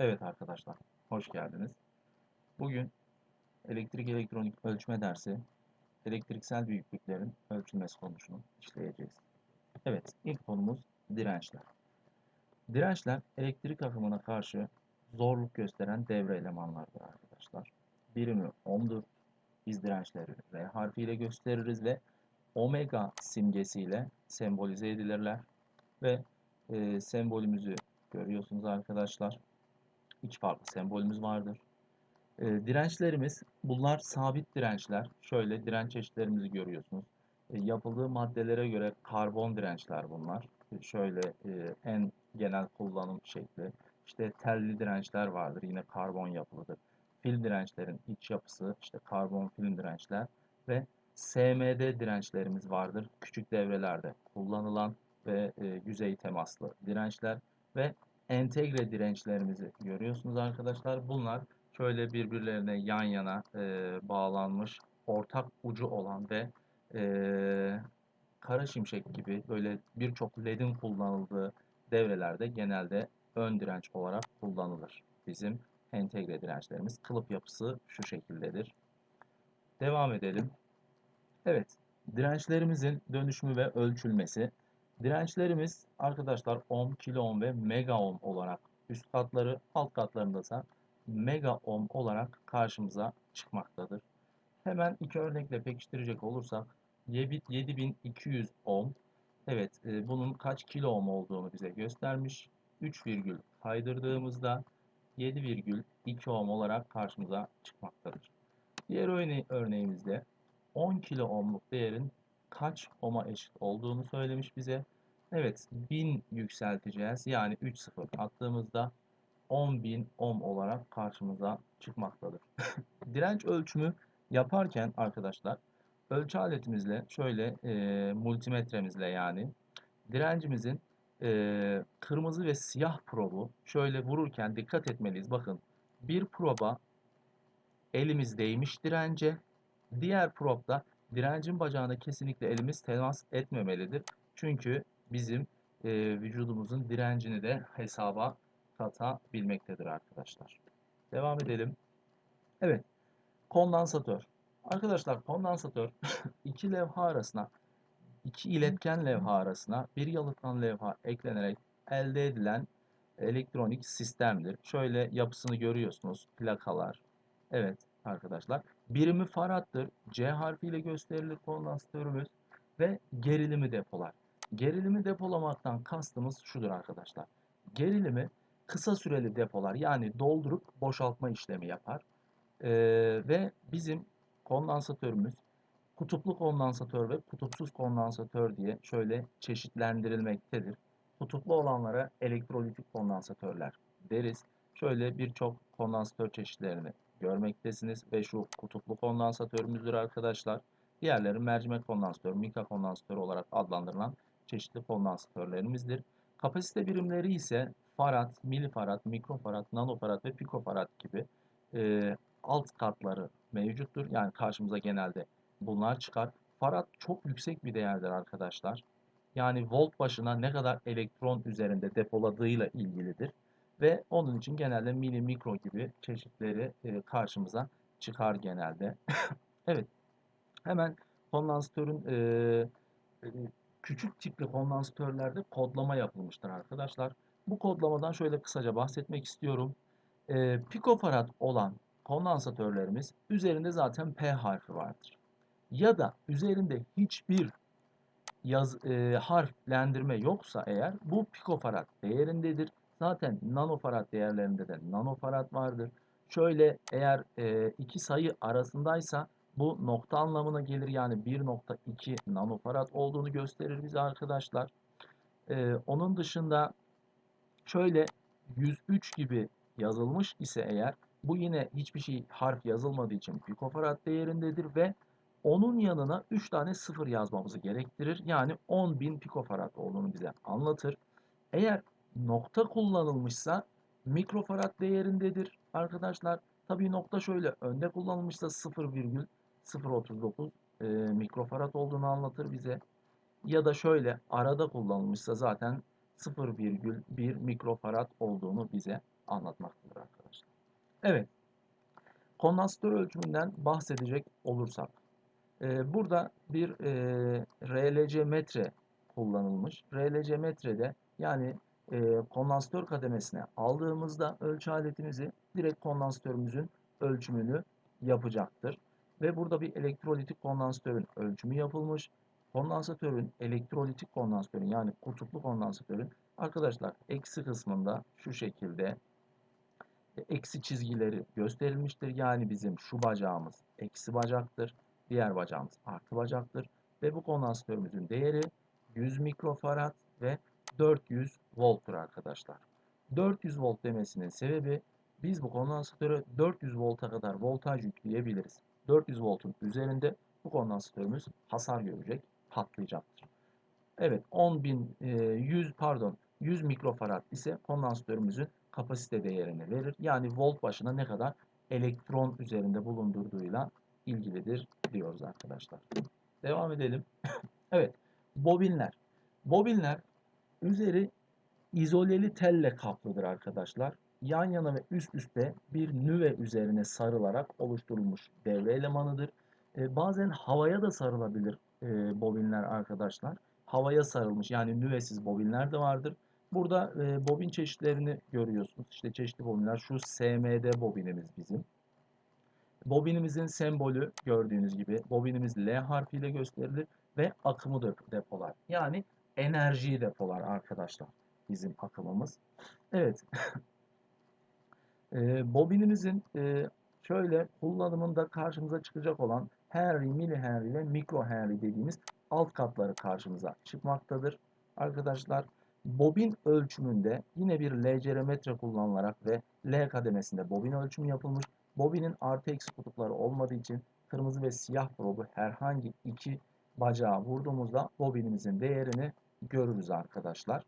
Evet arkadaşlar, hoş geldiniz. Bugün elektrik elektronik ölçme dersi, elektriksel büyüklüklerin ölçülmesi konusunu işleyeceğiz. Evet, ilk konumuz dirençler. Dirençler elektrik akımına karşı zorluk gösteren devre elemanlardır arkadaşlar. Birimi ohm'dur. Biz dirençleri R harfiyle gösteririz ve omega simgesiyle sembolize edilirler. Ve e, sembolümüzü görüyorsunuz arkadaşlar iki farklı sembolümüz vardır. E, dirençlerimiz bunlar sabit dirençler. Şöyle direnç çeşitlerimizi görüyorsunuz. E, yapıldığı maddelere göre karbon dirençler bunlar. E, şöyle e, en genel kullanım şekli. İşte telli dirençler vardır. Yine karbon yapılıdır. Film dirençlerin iç yapısı işte karbon film dirençler ve SMD dirençlerimiz vardır. Küçük devrelerde kullanılan ve e, yüzey temaslı dirençler ve entegre dirençlerimizi görüyorsunuz arkadaşlar. Bunlar şöyle birbirlerine yan yana e, bağlanmış ortak ucu olan ve e, kara şimşek gibi böyle birçok ledin kullanıldığı devrelerde genelde ön direnç olarak kullanılır. Bizim entegre dirençlerimiz. Kılıf yapısı şu şekildedir. Devam edelim. Evet, dirençlerimizin dönüşümü ve ölçülmesi Dirençlerimiz arkadaşlar ohm, kilo ohm ve mega ohm olarak üst katları, alt katlarında ise mega ohm olarak karşımıza çıkmaktadır. Hemen iki örnekle pekiştirecek olursak 7200 ohm evet e, bunun kaç kilo ohm olduğunu bize göstermiş. 3 virgül kaydırdığımızda 7,2 ohm olarak karşımıza çıkmaktadır. Diğer örneğimizde 10 kilo ohmluk değerin kaç ohm'a eşit olduğunu söylemiş bize. Evet 1000 yükselteceğiz. Yani 3 sıfır attığımızda 10.000 ohm olarak karşımıza çıkmaktadır. Direnç ölçümü yaparken arkadaşlar ölçü aletimizle şöyle e, multimetremizle yani direncimizin e, kırmızı ve siyah probu şöyle vururken dikkat etmeliyiz. Bakın bir proba elimiz değmiş dirence diğer probda Direncin bacağına kesinlikle elimiz temas etmemelidir. Çünkü bizim e, vücudumuzun direncini de hesaba katabilmektedir arkadaşlar. Devam edelim. Evet. Kondansatör. Arkadaşlar kondansatör iki levha arasına iki iletken levha arasına bir yalıtkan levha eklenerek elde edilen elektronik sistemdir. Şöyle yapısını görüyorsunuz. Plakalar. Evet arkadaşlar. Birimi farattır. C harfiyle gösterilir kondansatörümüz ve gerilimi depolar. Gerilimi depolamaktan kastımız şudur arkadaşlar. Gerilimi kısa süreli depolar yani doldurup boşaltma işlemi yapar. Ee, ve bizim kondansatörümüz kutuplu kondansatör ve kutupsuz kondansatör diye şöyle çeşitlendirilmektedir. Kutuplu olanlara elektrolitik kondansatörler deriz. Şöyle birçok kondansatör çeşitlerini görmektesiniz ve şu kutuplu kondansatörümüzdür arkadaşlar. Diğerleri mercimek kondansatörü, mika kondansatörü olarak adlandırılan çeşitli kondansatörlerimizdir. Kapasite birimleri ise farad, milifarad, mikrofarad, nanofarad ve pikofarad gibi e, alt katları mevcuttur. Yani karşımıza genelde bunlar çıkar. Farad çok yüksek bir değerdir arkadaşlar. Yani volt başına ne kadar elektron üzerinde depoladığıyla ilgilidir. Ve onun için genelde mini mikro gibi çeşitleri e, karşımıza çıkar genelde. evet. Hemen kondansatörün e, e, küçük tipli kondansatörlerde kodlama yapılmıştır arkadaşlar. Bu kodlamadan şöyle kısaca bahsetmek istiyorum. E, pikofarad olan kondansatörlerimiz üzerinde zaten P harfi vardır. Ya da üzerinde hiçbir yaz, e, harflendirme yoksa eğer bu pikofarad değerindedir. Zaten nanofarad değerlerinde de nanofarad vardır. Şöyle eğer e, iki sayı arasındaysa bu nokta anlamına gelir. Yani 1.2 nanofarad olduğunu gösterir bize arkadaşlar. E, onun dışında şöyle 103 gibi yazılmış ise eğer bu yine hiçbir şey harf yazılmadığı için pikofarad değerindedir ve onun yanına 3 tane sıfır yazmamızı gerektirir. Yani 10.000 pikofarad olduğunu bize anlatır. Eğer nokta kullanılmışsa mikrofarad değerindedir arkadaşlar. Tabii nokta şöyle önde kullanılmışsa 0,039 e, mikrofarad olduğunu anlatır bize. Ya da şöyle arada kullanılmışsa zaten 0,1 mikrofarad olduğunu bize anlatmaktadır arkadaşlar. Evet. Kondansatör ölçümünden bahsedecek olursak. e, burada bir e, RLC metre kullanılmış. RLC metrede yani e, kondansatör kademesine aldığımızda ölçü aletimizi direkt kondansatörümüzün ölçümünü yapacaktır. Ve burada bir elektrolitik kondansatörün ölçümü yapılmış. Kondansatörün, elektrolitik kondansatörün yani kutuplu kondansatörün arkadaşlar eksi kısmında şu şekilde eksi çizgileri gösterilmiştir. Yani bizim şu bacağımız eksi bacaktır. Diğer bacağımız artı bacaktır. Ve bu kondansatörümüzün değeri 100 mikrofarad ve 400 volttur arkadaşlar. 400 volt demesinin sebebi biz bu kondansatöre 400 volta kadar voltaj yükleyebiliriz. 400 voltun üzerinde bu kondansatörümüz hasar görecek, patlayacaktır. Evet 10.000 100 pardon 100 mikrofarad ise kondansatörümüzün kapasite değerini verir. Yani volt başına ne kadar elektron üzerinde bulundurduğuyla ilgilidir diyoruz arkadaşlar. Devam edelim. evet bobinler. Bobinler üzeri izoleli telle kaplıdır arkadaşlar. Yan yana ve üst üste bir nüve üzerine sarılarak oluşturulmuş devre elemanıdır. E, bazen havaya da sarılabilir e, bobinler arkadaşlar. Havaya sarılmış yani nüvesiz bobinler de vardır. Burada e, bobin çeşitlerini görüyorsunuz. İşte çeşitli bobinler. Şu SMD bobinimiz bizim. Bobinimizin sembolü gördüğünüz gibi bobinimiz L harfiyle gösterilir ve akımı depolar. Yani enerjiyi depolar arkadaşlar bizim akımımız. Evet. e, bobinimizin e, şöyle kullanımında karşımıza çıkacak olan Henry, milihenry ve mikrohenry dediğimiz alt katları karşımıza çıkmaktadır. Arkadaşlar bobin ölçümünde yine bir LCR metre kullanılarak ve L kademesinde bobin ölçümü yapılmış. Bobinin artı eksi kutupları olmadığı için kırmızı ve siyah probu herhangi iki bacağa vurduğumuzda bobinimizin değerini görürüz arkadaşlar.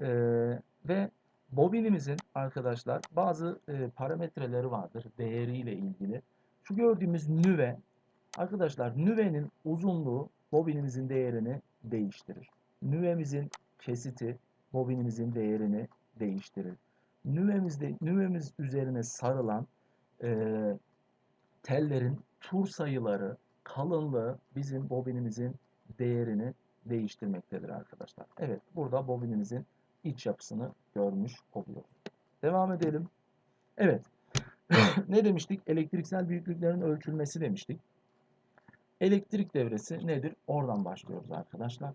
Ee, ve bobinimizin arkadaşlar bazı e, parametreleri vardır değeriyle ilgili. Şu gördüğümüz nüve arkadaşlar nüvenin uzunluğu bobinimizin değerini değiştirir. Nüvemizin kesiti bobinimizin değerini değiştirir. Nüvemizde nüvemiz üzerine sarılan e, tellerin tur sayıları, kalınlığı bizim bobinimizin değerini değiştirmektedir arkadaşlar. Evet burada bobinimizin iç yapısını görmüş oluyoruz. Devam edelim. Evet. ne demiştik? Elektriksel büyüklüklerin ölçülmesi demiştik. Elektrik devresi nedir? Oradan başlıyoruz arkadaşlar.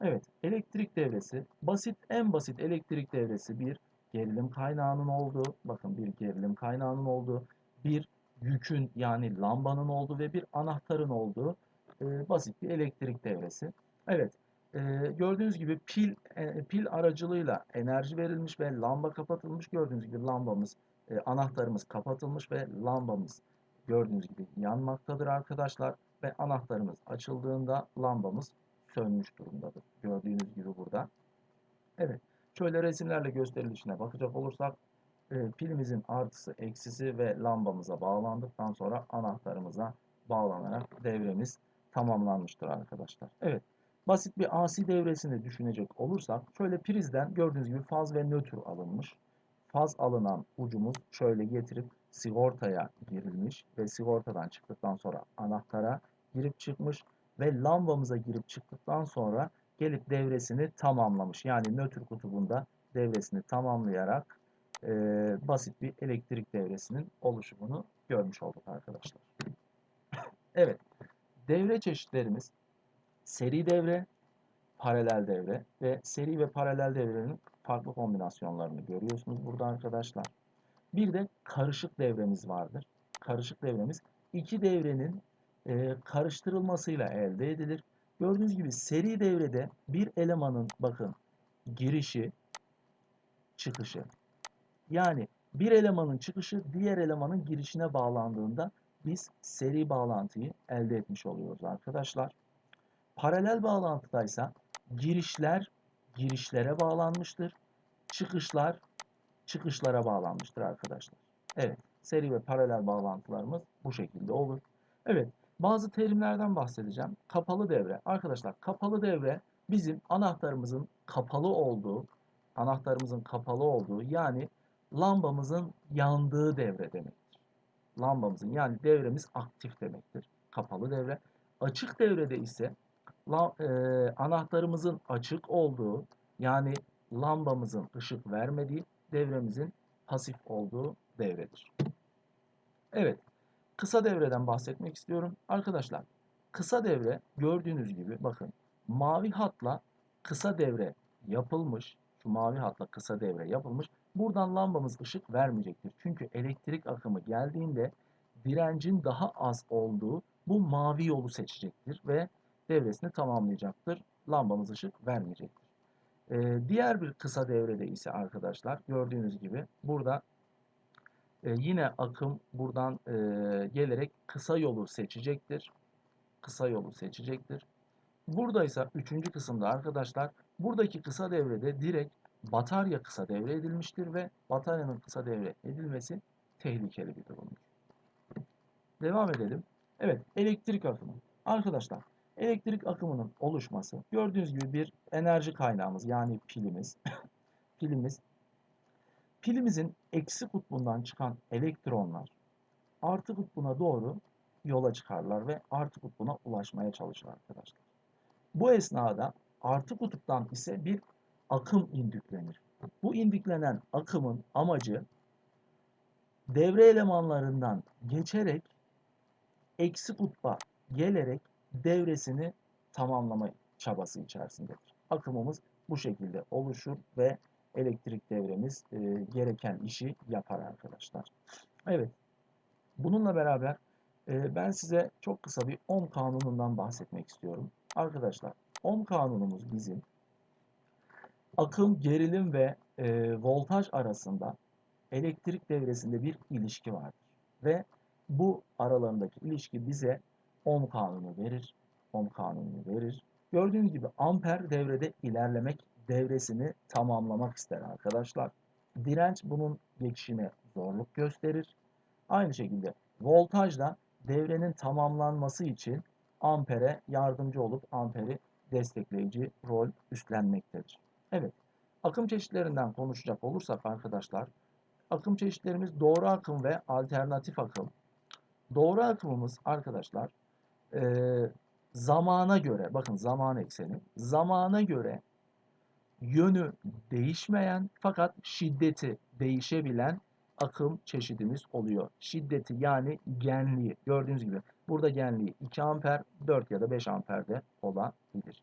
Evet, elektrik devresi basit en basit elektrik devresi bir gerilim kaynağının olduğu, bakın bir gerilim kaynağının olduğu, bir yükün yani lambanın olduğu ve bir anahtarın olduğu e, basit bir elektrik devresi. Evet, e, gördüğünüz gibi pil e, pil aracılığıyla enerji verilmiş ve lamba kapatılmış. Gördüğünüz gibi lambamız, e, anahtarımız kapatılmış ve lambamız gördüğünüz gibi yanmaktadır arkadaşlar. Ve anahtarımız açıldığında lambamız sönmüş durumdadır. Gördüğünüz gibi burada. Evet. Şöyle resimlerle gösterilişine bakacak olursak e, pilimizin artısı, eksisi ve lambamıza bağlandıktan sonra anahtarımıza bağlanarak devremiz tamamlanmıştır arkadaşlar. Evet. Basit bir AC devresini düşünecek olursak şöyle prizden gördüğünüz gibi faz ve nötr alınmış. Faz alınan ucumuz şöyle getirip sigortaya girilmiş ve sigortadan çıktıktan sonra anahtara girip çıkmış ve lambamıza girip çıktıktan sonra gelip devresini tamamlamış. Yani nötr kutubunda devresini tamamlayarak e, basit bir elektrik devresinin oluşumunu görmüş olduk arkadaşlar. Evet, devre çeşitlerimiz seri devre, paralel devre ve seri ve paralel devrenin farklı kombinasyonlarını görüyorsunuz burada arkadaşlar. Bir de karışık devremiz vardır. Karışık devremiz iki devrenin e, karıştırılmasıyla elde edilir. Gördüğünüz gibi seri devrede bir elemanın bakın girişi, çıkışı. Yani bir elemanın çıkışı diğer elemanın girişine bağlandığında biz seri bağlantıyı elde etmiş oluyoruz arkadaşlar. Paralel bağlantıdaysa girişler girişlere bağlanmıştır. Çıkışlar çıkışlara bağlanmıştır arkadaşlar. Evet, seri ve paralel bağlantılarımız bu şekilde olur. Evet, bazı terimlerden bahsedeceğim. Kapalı devre. Arkadaşlar kapalı devre bizim anahtarımızın kapalı olduğu, anahtarımızın kapalı olduğu yani lambamızın yandığı devre demektir. Lambamızın yani devremiz aktif demektir. Kapalı devre. Açık devrede ise e, anahtarımızın açık olduğu yani lambamızın ışık vermediği devremizin pasif olduğu devredir. Evet. Kısa devreden bahsetmek istiyorum. Arkadaşlar kısa devre gördüğünüz gibi bakın mavi hatla kısa devre yapılmış. Şu mavi hatla kısa devre yapılmış. Buradan lambamız ışık vermeyecektir. Çünkü elektrik akımı geldiğinde direncin daha az olduğu bu mavi yolu seçecektir ve devresini tamamlayacaktır. Lambamız ışık vermeyecektir. Ee, diğer bir kısa devrede ise arkadaşlar gördüğünüz gibi burada e, yine akım buradan e, gelerek kısa yolu seçecektir. Kısa yolu seçecektir. Burada ise üçüncü kısımda arkadaşlar buradaki kısa devrede direkt batarya kısa devre edilmiştir ve bataryanın kısa devre edilmesi tehlikeli bir durumdur. Devam edelim. Evet elektrik akımı. Arkadaşlar elektrik akımının oluşması gördüğünüz gibi bir enerji kaynağımız yani pilimiz. pilimiz pilimizin eksi kutbundan çıkan elektronlar artı kutbuna doğru yola çıkarlar ve artı kutbuna ulaşmaya çalışır arkadaşlar. Bu esnada artı kutuptan ise bir akım indüklenir. Bu indüklenen akımın amacı devre elemanlarından geçerek eksi kutba gelerek devresini tamamlama çabası içerisindedir. Akımımız bu şekilde oluşur ve elektrik devremiz e, gereken işi yapar arkadaşlar. Evet. Bununla beraber e, ben size çok kısa bir Ohm kanunundan bahsetmek istiyorum. Arkadaşlar Ohm kanunumuz bizim akım, gerilim ve e, voltaj arasında elektrik devresinde bir ilişki vardır. Ve bu aralarındaki ilişki bize Ohm kanunu verir. Ohm kanununu verir. Gördüğünüz gibi amper devrede ilerlemek, devresini tamamlamak ister arkadaşlar. Direnç bunun geçişine zorluk gösterir. Aynı şekilde voltaj da devrenin tamamlanması için ampere yardımcı olup amperi destekleyici rol üstlenmektedir. Evet, akım çeşitlerinden konuşacak olursak arkadaşlar, akım çeşitlerimiz doğru akım ve alternatif akım. Doğru akımımız arkadaşlar e, zamana göre, bakın zaman ekseni, zamana göre yönü değişmeyen fakat şiddeti değişebilen akım çeşidimiz oluyor. Şiddeti yani genliği gördüğünüz gibi burada genliği 2 amper 4 ya da 5 amperde olabilir.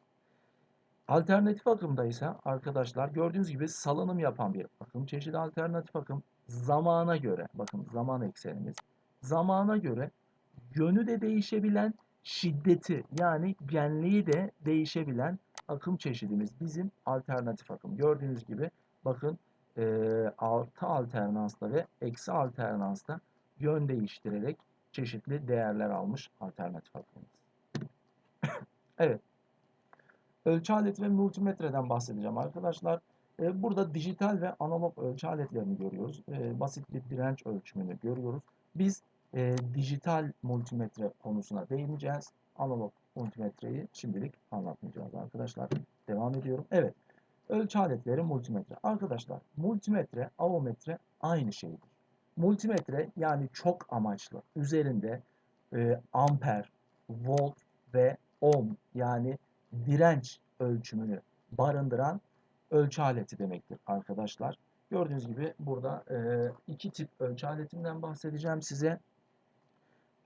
Alternatif akımda ise arkadaşlar gördüğünüz gibi salınım yapan bir akım çeşidi alternatif akım zamana göre bakın zaman eksenimiz zamana göre yönü de değişebilen şiddeti yani genliği de değişebilen akım çeşidimiz bizim alternatif akım. Gördüğünüz gibi bakın e, artı alternansta ve eksi alternansta yön değiştirerek çeşitli değerler almış alternatif akımımız. evet. Ölçü aleti ve multimetreden bahsedeceğim arkadaşlar. E, burada dijital ve analog ölçü aletlerini görüyoruz. E, basit bir direnç ölçümünü görüyoruz. Biz e, dijital multimetre konusuna değineceğiz. Analog multimetreyi şimdilik anlatmayacağız arkadaşlar. Devam ediyorum. Evet. Ölçü aletleri multimetre. Arkadaşlar multimetre, avometre aynı şeydir. Multimetre yani çok amaçlı. Üzerinde e, amper, volt ve ohm yani direnç ölçümünü barındıran ölçü aleti demektir arkadaşlar. Gördüğünüz gibi burada e, iki tip ölçü aletinden bahsedeceğim size.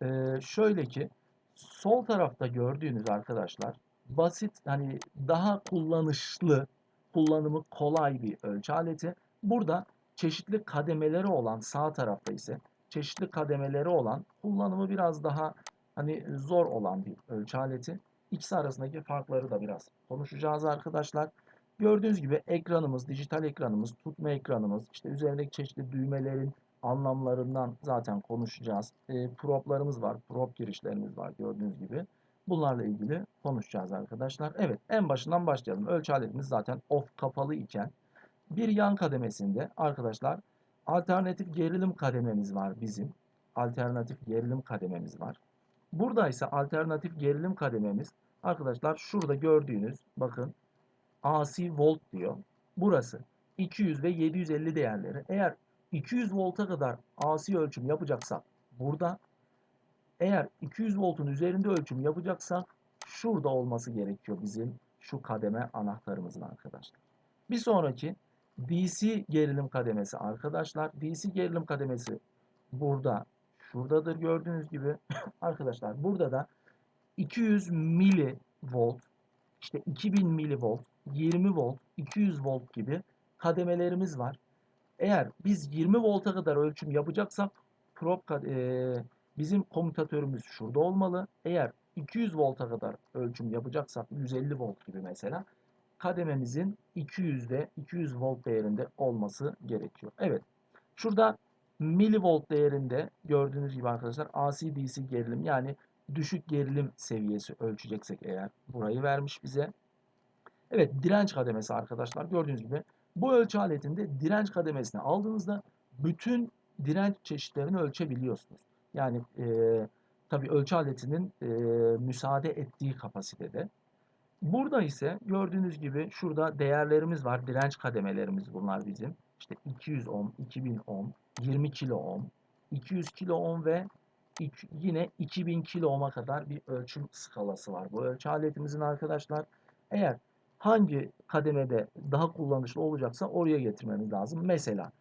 E, şöyle ki sol tarafta gördüğünüz arkadaşlar basit hani daha kullanışlı kullanımı kolay bir ölçü aleti. Burada çeşitli kademeleri olan sağ tarafta ise çeşitli kademeleri olan kullanımı biraz daha hani zor olan bir ölçü aleti. İkisi arasındaki farkları da biraz konuşacağız arkadaşlar. Gördüğünüz gibi ekranımız, dijital ekranımız, tutma ekranımız, işte üzerindeki çeşitli düğmelerin anlamlarından zaten konuşacağız. E, proplarımız var, prop girişlerimiz var gördüğünüz gibi. Bunlarla ilgili konuşacağız arkadaşlar. Evet en başından başlayalım. Ölçü aletimiz zaten off kapalı iken bir yan kademesinde arkadaşlar alternatif gerilim kadememiz var bizim. Alternatif gerilim kadememiz var. Burada ise alternatif gerilim kadememiz arkadaşlar şurada gördüğünüz bakın AC volt diyor. Burası 200 ve 750 değerleri. Eğer 200 volta kadar AC ölçüm yapacaksak burada eğer 200 voltun üzerinde ölçüm yapacaksak şurada olması gerekiyor bizim şu kademe anahtarımızın arkadaşlar. Bir sonraki DC gerilim kademesi arkadaşlar. DC gerilim kademesi burada şuradadır gördüğünüz gibi arkadaşlar burada da 200 milivolt işte 2000 milivolt 20 volt 200 volt gibi kademelerimiz var. Eğer biz 20 volta kadar ölçüm yapacaksak prop eee, bizim komutatörümüz şurada olmalı. Eğer 200 volta kadar ölçüm yapacaksak 150 volt gibi mesela kadememizin 200'de 200 volt değerinde olması gerekiyor. Evet. Şurada milivolt değerinde gördüğünüz gibi arkadaşlar AC-DC gerilim yani düşük gerilim seviyesi ölçeceksek eğer burayı vermiş bize. Evet direnç kademesi arkadaşlar gördüğünüz gibi bu ölçü aletinde direnç kademesini aldığınızda bütün direnç çeşitlerini ölçebiliyorsunuz. Yani e, tabi ölçü aletinin e, müsaade ettiği kapasitede. Burada ise gördüğünüz gibi şurada değerlerimiz var. Direnç kademelerimiz bunlar bizim. İşte 200 ohm, 2000 ohm, 20 kilo ohm, 200 kilo ohm ve yine 2000 kilo ohm'a kadar bir ölçüm skalası var. Bu ölçü aletimizin arkadaşlar eğer hangi kademede daha kullanışlı olacaksa oraya getirmemiz lazım. Mesela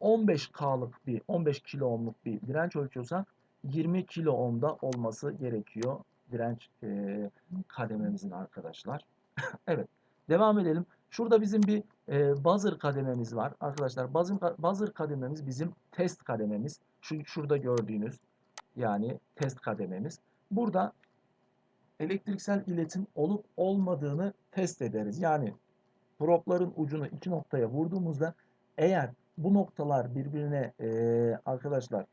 15K'lık bir 15 kilo ohmluk bir direnç ölçüyorsak 20 kilo ohmda olması gerekiyor direnç e, kadememizin arkadaşlar. evet. Devam edelim. Şurada bizim bir e, buzzer kadememiz var. Arkadaşlar buzzer, buzzer kadememiz bizim test kadememiz. Şu şurada gördüğünüz yani test kadememiz. Burada elektriksel iletim olup olmadığını test ederiz. Yani propların ucunu iki noktaya vurduğumuzda eğer bu noktalar birbirine e, arkadaşlar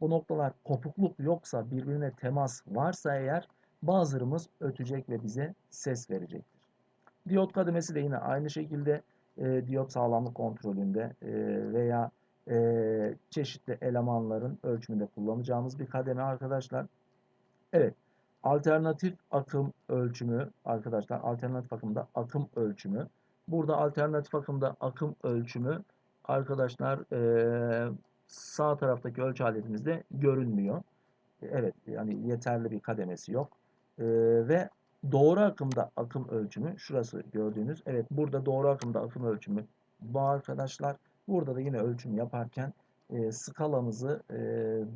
bu noktalar kopukluk yoksa birbirine temas varsa eğer buzzer'ımız ötecek ve bize ses verecektir. Diyot kademesi de yine aynı şekilde e, diyot sağlamlık kontrolünde e, veya e, çeşitli elemanların ölçümünde kullanacağımız bir kademe arkadaşlar. Evet. Alternatif akım ölçümü arkadaşlar. Alternatif akımda akım ölçümü. Burada alternatif akımda akım ölçümü arkadaşlar sağ taraftaki ölçü aletimizde görünmüyor. Evet yani yeterli bir kademesi yok. Ve doğru akımda akım ölçümü şurası gördüğünüz. Evet burada doğru akımda akım ölçümü bu arkadaşlar. Burada da yine ölçüm yaparken skalamızı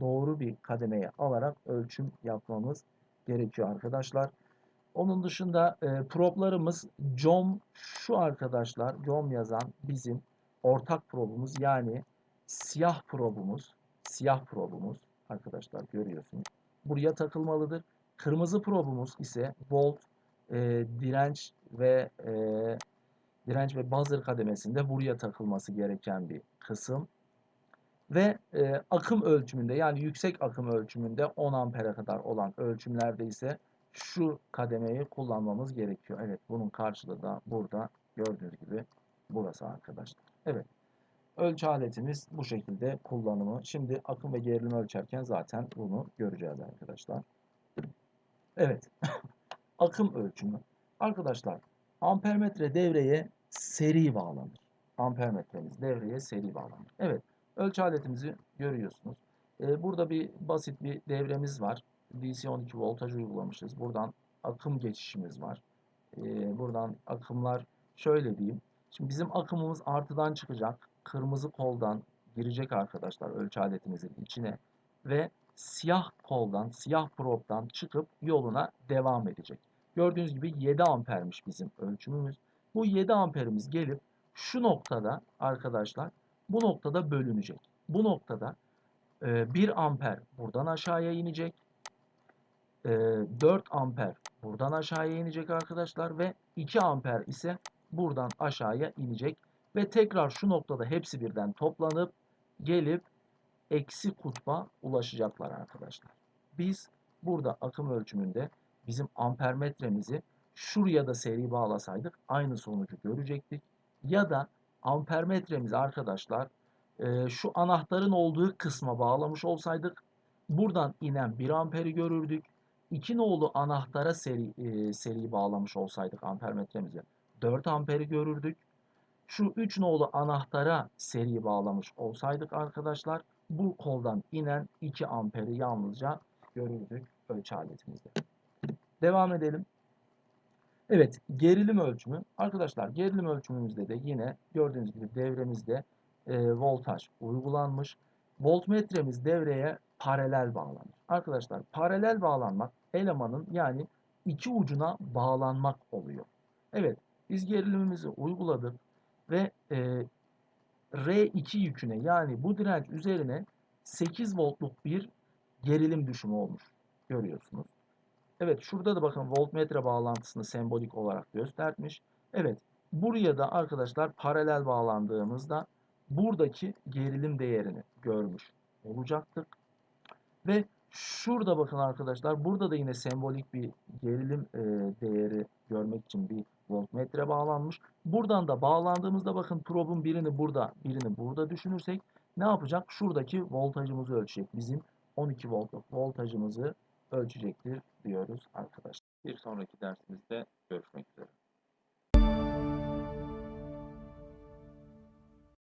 doğru bir kademeye alarak ölçüm yapmamız gerekiyor arkadaşlar. Onun dışında e, problarımız COM şu arkadaşlar COM yazan bizim ortak probumuz yani siyah probumuz siyah probumuz arkadaşlar görüyorsunuz. Buraya takılmalıdır. Kırmızı probumuz ise volt, e, direnç ve e, direnç ve buzzer kademesinde buraya takılması gereken bir kısım. Ve e, akım ölçümünde yani yüksek akım ölçümünde 10 ampere kadar olan ölçümlerde ise şu kademeyi kullanmamız gerekiyor. Evet bunun karşılığı da burada gördüğünüz gibi burası arkadaşlar. Evet ölçü aletimiz bu şekilde kullanımı. Şimdi akım ve gerilim ölçerken zaten bunu göreceğiz arkadaşlar. Evet akım ölçümü. Arkadaşlar ampermetre devreye seri bağlanır. Ampermetremiz devreye seri bağlanır. Evet ölçü aletimizi görüyorsunuz. Ee, burada bir basit bir devremiz var. DC 12 voltaj uygulamışız. Buradan akım geçişimiz var. Ee, buradan akımlar şöyle diyeyim. Şimdi bizim akımımız artıdan çıkacak. Kırmızı koldan girecek arkadaşlar ölçü aletimizin içine. Ve siyah koldan, siyah probdan çıkıp yoluna devam edecek. Gördüğünüz gibi 7 ampermiş bizim ölçümümüz. Bu 7 amperimiz gelip şu noktada arkadaşlar bu noktada bölünecek. Bu noktada e, 1 amper buradan aşağıya inecek. E, 4 amper buradan aşağıya inecek arkadaşlar ve 2 amper ise buradan aşağıya inecek. Ve tekrar şu noktada hepsi birden toplanıp gelip eksi kutba ulaşacaklar arkadaşlar. Biz burada akım ölçümünde bizim ampermetremizi şuraya da seri bağlasaydık aynı sonucu görecektik. Ya da ampermetremizi arkadaşlar e, şu anahtarın olduğu kısma bağlamış olsaydık buradan inen 1 amperi görürdük. 2 nolu anahtara seri, e, seri bağlamış olsaydık ampermetremizi 4 amperi görürdük. şu 3 nolu anahtara seri bağlamış olsaydık arkadaşlar bu koldan inen 2 amperi yalnızca görürdük ölçü aletimizde. Devam edelim. Evet, gerilim ölçümü. Arkadaşlar gerilim ölçümümüzde de yine gördüğünüz gibi devremizde e, voltaj uygulanmış. Voltmetremiz devreye paralel bağlanmış. Arkadaşlar paralel bağlanmak elemanın yani iki ucuna bağlanmak oluyor. Evet, biz gerilimimizi uyguladık ve e, R2 yüküne yani bu direnç üzerine 8 voltluk bir gerilim düşümü olmuş. Görüyorsunuz. Evet şurada da bakın voltmetre bağlantısını sembolik olarak göstermiş. Evet buraya da arkadaşlar paralel bağlandığımızda buradaki gerilim değerini görmüş olacaktık. Ve şurada bakın arkadaşlar burada da yine sembolik bir gerilim e, değeri görmek için bir voltmetre bağlanmış. Buradan da bağlandığımızda bakın probun birini burada birini burada düşünürsek ne yapacak? Şuradaki voltajımızı ölçecek. Bizim 12 voltluk voltajımızı ölçecektir diyoruz arkadaşlar. Bir sonraki dersimizde görüşmek